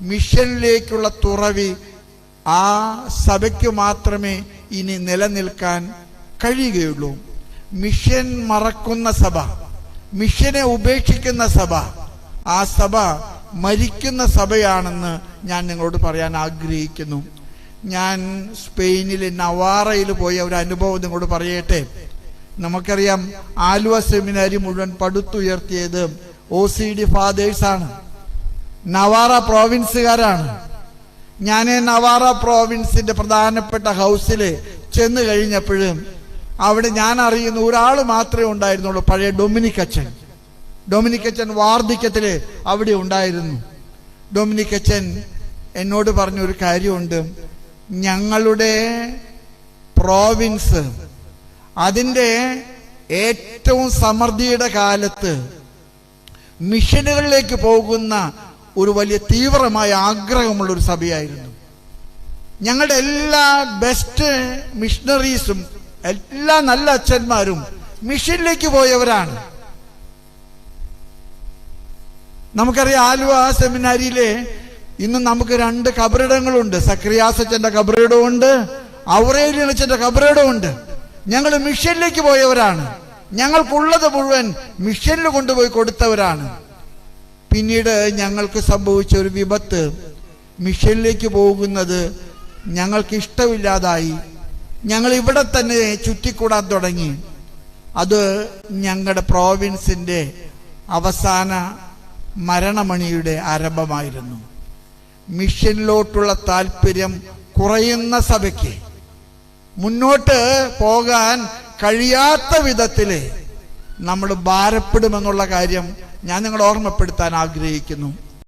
മിഷനിലേക്കുള്ള തുറവി ആ സഭയ്ക്ക് മാത്രമേ ഇനി നിലനിൽക്കാൻ കഴിയുകയുള്ളൂ. മിഷൻ മറക്കുന്ന സഭ മിഷനെ ഉപേക്ഷിക്കുന്ന സഭ ആ സഭ മരിക്കുന്ന സഭയാണെന്ന് ഞാൻ നിങ്ങളോട് പറയാൻ ആഗ്രഹിക്കുന്നു. ഞാൻ സ്പെയിനിലെ നവാറയിൽ പോയ ഒരു അനുഭവം നിങ്ങളോട് പറയട്ടെ. നമുക്കറിയാം ആലുവ സെമിനാരി മുഴുവൻ പടുത്തുയർത്തിയത് ഒ സി ഡി ഫാദേഴ്സാണ് നവാറ പ്രോവിൻസുകാരാണ്. ഞാൻ നവാറ പ്രോവിൻസിന്റെ പ്രധാനപ്പെട്ട ഹൗസിൽ ചെന്ന് കഴിഞ്ഞപ്പോഴും അവിടെ ഞാൻ അറിയുന്ന ഒരാൾ മാത്രമേ ഉണ്ടായിരുന്നുള്ളൂ പഴയ ഡൊമിനിക് അച്ഛൻ. ഡൊമിനിക് അച്ഛൻ വാർദ്ധക്യത്തിൽ അവിടെ ഉണ്ടായിരുന്നു. ഡൊമിനിക് അച്ഛൻ എന്നോട് പറഞ്ഞൊരു കാര്യമുണ്ട്. ഞങ്ങളുടെ പ്രോവിൻസ് അതിന്റെ ഏറ്റവും സമൃദ്ധിയുടെ കാലത്ത് മിഷനുകളിലേക്ക് പോകുന്ന ഒരു വലിയ തീവ്രമായ ആഗ്രഹമുള്ള ഒരു സഭയായിരുന്നു. ഞങ്ങളുടെ എല്ലാ ബെസ്റ്റ് മിഷണറീസും എല്ലാ നല്ല അച്ഛന്മാരും മിഷനിലേക്ക് പോയവരാണ്. നമുക്കറിയാം ആലുവ സെമിനാരിയിലെ ഇന്ന് നമുക്ക് രണ്ട് കബറിടങ്ങളുണ്ട്. സക്രിയാസ് അച്ഛന്റെ കബറിടമുണ്ട് ഔറേലിയൻ അച്ഛന്റെ കബറിടമുണ്ട് ഞങ്ങൾ മിഷനിലേക്ക് പോയവരാണ്. ഞങ്ങൾക്കുള്ളത് മുഴുവൻ മിഷനിൽ കൊണ്ടുപോയി കൊടുത്തവരാണ്. പിന്നീട് ഞങ്ങൾക്ക് സംഭവിച്ച ഒരു വിപത്ത്. മിഷനിലേക്ക് പോകുന്നത് ഞങ്ങൾക്ക് ഇഷ്ടമില്ലാതായി. ഞങ്ങൾ ഇവിടെ തന്നെ ചുറ്റിക്കൂടാൻ തുടങ്ങി. അത് ഞങ്ങളുടെ പ്രോവിൻസിന്റെ അവസാന മരണമണിയുടെ ആരംഭമായിരുന്നു. മിഷനിലോട്ടുള്ള താല്പര്യം കുറയുന്ന സഭയ്ക്ക്. മുന്നോട്ട് പോകാൻ കഴിയാത്ത വിധത്തിൽ നമ്മൾ ഭാരപ്പെടുമെന്നുള്ള കാര്യം ഞാൻ നിങ്ങളെ ഓർമ്മപ്പെടുത്താൻ ആഗ്രഹിക്കുന്നു.